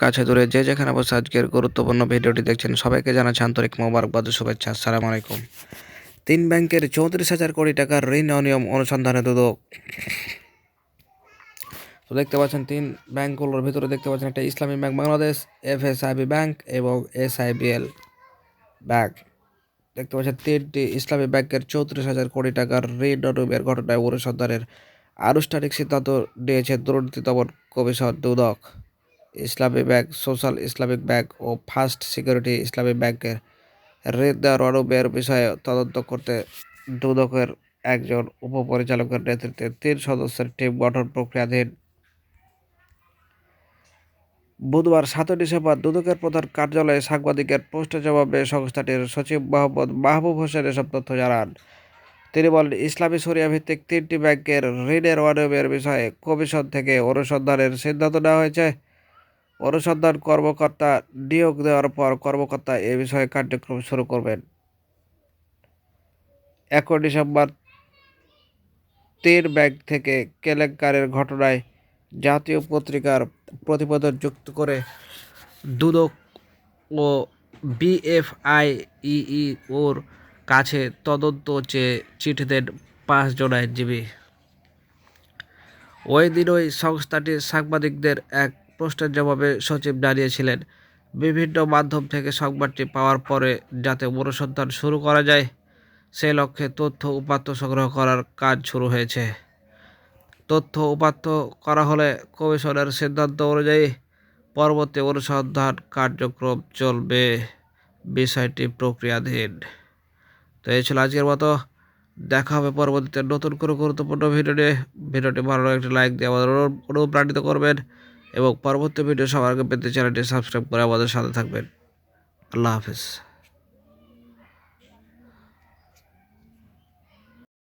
কাছে দূরে যে যেখানে বসে আজকের গুরুত্বপূর্ণ ভিডিওটি দেখছেন, সবাইকে জানাচ্ছি আন্তরিক মোবারকবাদ শুভেচ্ছা। আসসালামু আলাইকুম। তিন ব্যাংকের চৌত্রিশ হাজার কোটি টাকার ঋণ অনিয়ম অনুসন্ধানে দুদক। তো দেখতে পাচ্ছেন, তিন ব্যাংকগুলোর ভিতরে দেখতে পাচ্ছেন একটা Islami bank, Bangladesh FSIB bank এবং এসআইবিএল ব্যাংক। দেখতে পাচ্ছেন, তিনটি ইসলামী ব্যাংকের চৌত্রিশ হাজার কোটি টাকার ঋণ অনিয়মের ঘটনায় অনুসন্ধানের আনুষ্ঠানিক সিদ্ধান্ত নিয়েছে দুর্নীতি দমন commission Dudok. Islami bank, social Islamic bank ও ফার্স্ট সিকিউরিটি ইসলামী ব্যাংকের ঋণ দেওয়ার অনিয়মের বিষয়ে তদন্ত করতে দুদকের একজন উপপরিচালকের নেতৃত্বে তিন সদস্যের টিম গঠন প্রক্রিয়াধীন। বুধবার সাতই ডিসেম্বর দুদকের প্রধান কার্যালয়ে সাংবাদিকের প্রশ্নের জবাবে সংস্থাটির সচিব মোহাম্মদ মাহবুব হোসেন এসব তথ্য জানান। তিনি বলেন, ইসলামী সরিয়া ভিত্তিক তিনটি ব্যাংকের ঋণের অনিয়মের বিষয়ে কমিশন থেকে অনুসন্ধানের সিদ্ধান্ত নেওয়া হয়েছে। অনুসন্ধান কর্মকর্তা নিয়োগ দেওয়ার পর কর্মকর্তা এ বিষয়ে কার্যক্রম শুরু করবেন। একই ডিসেম্বর তিন ব্যাংক থেকে কেলেঙ্কারের ঘটনায় জাতীয় পত্রিকার প্রতিবেদন যুক্ত করে দুদক ও বিএফআইই ওর কাছে তদন্ত চেয়ে চিঠি দেন পাঁচজন আইনজীবী। ওই দিন ওই সংস্থাটির সাংবাদিকদের এক প্রশ্নের জবাবে সচিব জানিয়েছিলেন, বিভিন্ন মাধ্যম থেকে সংবাদটি পাওয়ার পরে যাতে অনুসন্ধান শুরু করা যায়, সে লক্ষ্যে তথ্য উপাত্ত সংগ্রহ করার কাজ শুরু হয়েছে। তথ্য উপাত্ত করা হলে কমিশনের সিদ্ধান্ত অনুযায়ী পরবর্তী অনুসন্ধান কার্যক্রম চলবে বিষয়টি প্রক্রিয়াধীন। তো এই ছিল আজকের মতো। দেখা হবে পরবর্তীতে নতুন কোনো গুরুত্বপূর্ণ ভিডিও নিয়ে। ভিডিওটি ভালো একটি লাইক দিয়ে আমাদের অনু- অনুপ্রাণিত করবেন। এবং পরবর্তী ভিডিও সবার আগে পেতে চ্যানেলটি সাবস্ক্রাইব করে আমাদের সাথে থাকবেন। আল্লাহ হাফিজ।